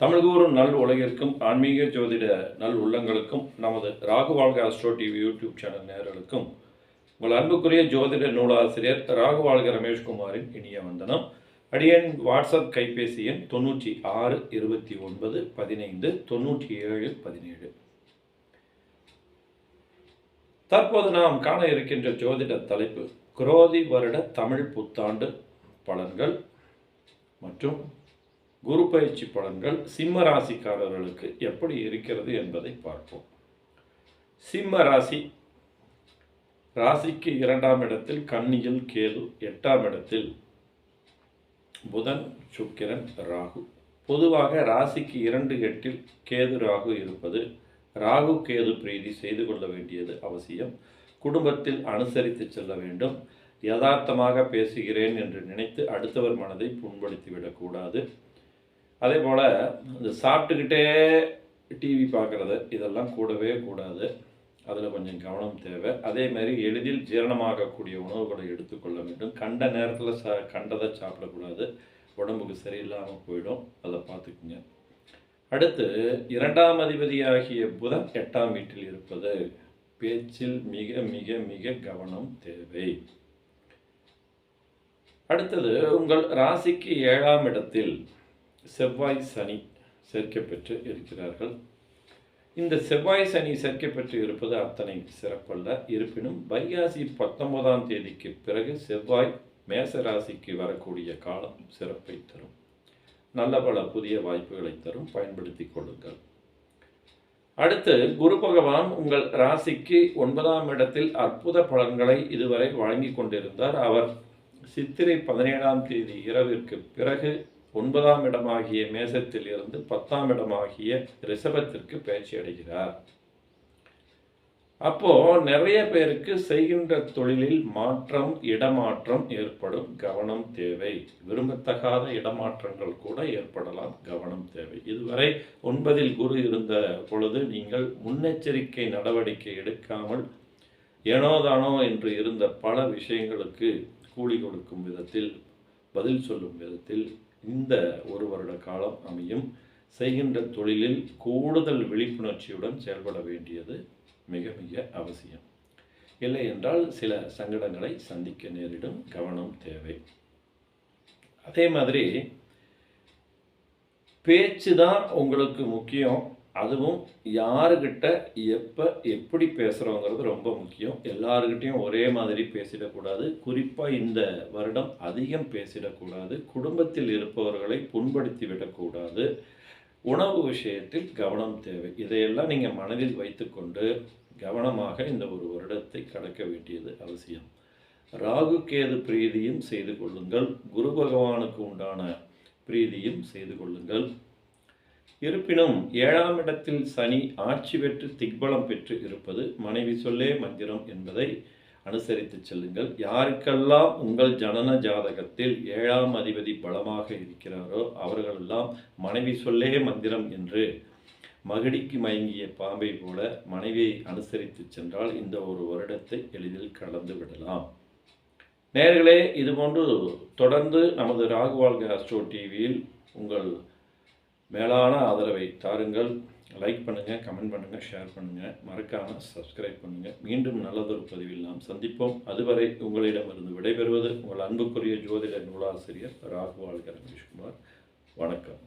தமிழ்கூறும் நல் உலகிற்கும் ஆன்மீக ஜோதிட நல் உள்ளங்களுக்கும் நமது ராகுவாழ்க அஸ்ட்ரோ டிவி யூடியூப் சேனல் நேரலுக்கும் உங்கள் அன்புக்குரிய ஜோதிட நூலாசிரியர் ராகுவாழ்க ரமேஷ்குமாரின் இனிய வந்தனம். அடியன் வாட்ஸ்அப் கைபேசி எண் தொண்ணூற்றி ஆறு இருபத்தி ஒன்பது பதினைந்து தொண்ணூற்றி ஏழு பதினேழு. தற்போது நாம் காண இருக்கின்ற ஜோதிட தலைப்பு குரோதி வருட தமிழ் புத்தாண்டு பலன்கள் மற்றும் குரு பயிற்சி பலன்கள் சிம்ம ராசிக்காரர்களுக்கு எப்படி இருக்கிறது என்பதை பார்ப்போம். சிம்ம ராசி ராசிக்கு இரண்டாம் இடத்தில் கன்னியில் கேது எட்டாம் இடத்தில் புதன் சுக்கிரன் ராகு. பொதுவாக ராசிக்கு இரண்டு எட்டில் கேது ராகு இருப்பது ராகு கேது பிரீதி செய்து கொள்ள வேண்டியது அவசியம். குடும்பத்தில் அனுசரித்து செல்ல வேண்டும். யதார்த்தமாக பேசுகிறேன் என்று நினைத்து அடுத்தவர் மனதை புண்படுத்தி விடக்கூடாது அதே போல் இந்த சாப்பிட்டுக்கிட்டே டிவி பார்க்குறது இதெல்லாம் கூடவே கூடாது. அதில் கொஞ்சம் கவனம் தேவை. அதே மாதிரி எளிதில் ஜீரணமாகக்கூடிய உணவுகளை எடுத்துக்கொள்ள வேண்டும். கண்ட நேரத்தில் சா கண்டதை சாப்பிடக்கூடாது. உடம்புக்கு சரியில்லாமல் போயிடும். அதை பார்த்துக்குங்க. அடுத்து இரண்டாம் அதிபதியாகிய புதன் எட்டாம் வீட்டில் இருப்பது பேச்சில் மிக மிக மிக கவனம் தேவை. அடுத்தது உங்கள் ராசிக்கு ஏழாம் இடத்தில் செவ்வாய் சனி சேர்க்கப்பெற்று இருக்கிறார்கள். இந்த செவ்வாய் சனி சேர்க்கப்பெற்று இருப்பது அத்தனை சிறப்பல்ல. இருப்பினும் வைகாசி பத்தொன்பதாம் தேதிக்கு பிறகு செவ்வாய் மேச ராசிக்கு வரக்கூடிய காலம் சிறப்பை தரும். நல்ல பல புதிய வாய்ப்புகளை தரும். பயன்படுத்தி கொள்ளுங்கள். அடுத்து குரு பகவான் உங்கள் ராசிக்கு ஒன்பதாம் இடத்தில் அற்புத பலன்களை இதுவரை வழங்கி கொண்டிருந்தார். அவர் சித்திரை பதினேழாம் தேதி இரவிற்கு பிறகு ஒன்பதாம் இடமாகிய மேசத்தில் இருந்து பத்தாம் இடமாகிய ரிஷபத்திற்கு பயிற்சி அடைகிறார். அப்போ நிறைய பேருக்கு செய்கின்ற தொழிலில் மாற்றம் இடமாற்றம் ஏற்படும் கவனம் தேவை. விரும்பத்தகாத இடமாற்றங்கள் கூட ஏற்படலாம் கவனம் தேவை. இதுவரை ஒன்பதில் குரு இருந்த பொழுது நீங்கள் முன்னெச்சரிக்கை நடவடிக்கை எடுக்காமல் ஏனோதானோ என்று இருந்த பல விஷயங்களுக்கு கூலி கொடுக்கும் விதத்தில் பதில் சொல்லும் விதத்தில் இந்த ஒரு வருட காலம் அமையும். செய்கின்ற தொழிலில் கூடுதல் விழிப்புணர்ச்சியுடன் செயல்பட வேண்டியது மிக மிக அவசியம். இல்லை என்றால் சில சங்கடங்களை சந்திக்க நேரிடும் கவனம் தேவை. அதே மாதிரி பேச்சு தான் உங்களுக்கு முக்கியம். அதுவும் யாருக்கிட்ட எப்போ எப்படி பேசுகிறோங்கிறது ரொம்ப முக்கியம். எல்லாருக்கிட்டையும் ஒரே மாதிரி பேசிடக்கூடாது. குறிப்பாக இந்த வருடம் அதிகம் பேசிடக்கூடாது. குடும்பத்தில் இருப்பவர்களை புண்படுத்தி விடக்கூடாது. உணவு விஷயத்தில் கவனம் தேவை. இதையெல்லாம் நீங்கள் மனதில் வைத்துக்கொண்டு கவனமாக இந்த ஒரு வருடத்தை கடக்க வேண்டியது அவசியம். ராகு கேது பிரீதியும் செய்து கொள்ளுங்கள். குரு பகவானுக்கு உண்டான பிரீதியும் செய்து கொள்ளுங்கள். இருப்பினும் ஏழாம் இடத்தில் சனி ஆட்சி பெற்று திக்பலம் பெற்று இருப்பது மனைவி சொல்லே மந்திரம் என்பதை அனுசரித்து செல்லுங்கள். யாருக்கெல்லாம் உங்கள் ஜனன ஜாதகத்தில் ஏழாம் அதிபதி பலமாக இருக்கிறாரோ அவர்களெல்லாம் மனைவி சொல்லே மந்திரம் என்று மகிடிக்கு மயங்கிய பாம்பை போல மனைவியை அனுசரித்து சென்றால் இந்த ஒரு வருடத்தை எளிதில் கடந்து விடலாம். நேர்களே இதுபோன்று தொடர்ந்து நமது ராகுவால் அஸ்ட்ரோ டிவியில் உங்கள் மேலான ஆதரவை தாருங்கள். லைக் பண்ணுங்கள் கமெண்ட் பண்ணுங்கள் ஷேர் பண்ணுங்கள் மறக்காமல் சப்ஸ்கிரைப் பண்ணுங்கள் மீண்டும் நல்லதொரு பதிவில் நாம் சந்திப்போம். அதுவரை உங்களிடமிருந்து விடைபெறுவது உங்கள் அன்புக்குரிய ஜோதிட நூலாசிரியர் ராகுவாழ்க ரமேஷ்குமார். வணக்கம்.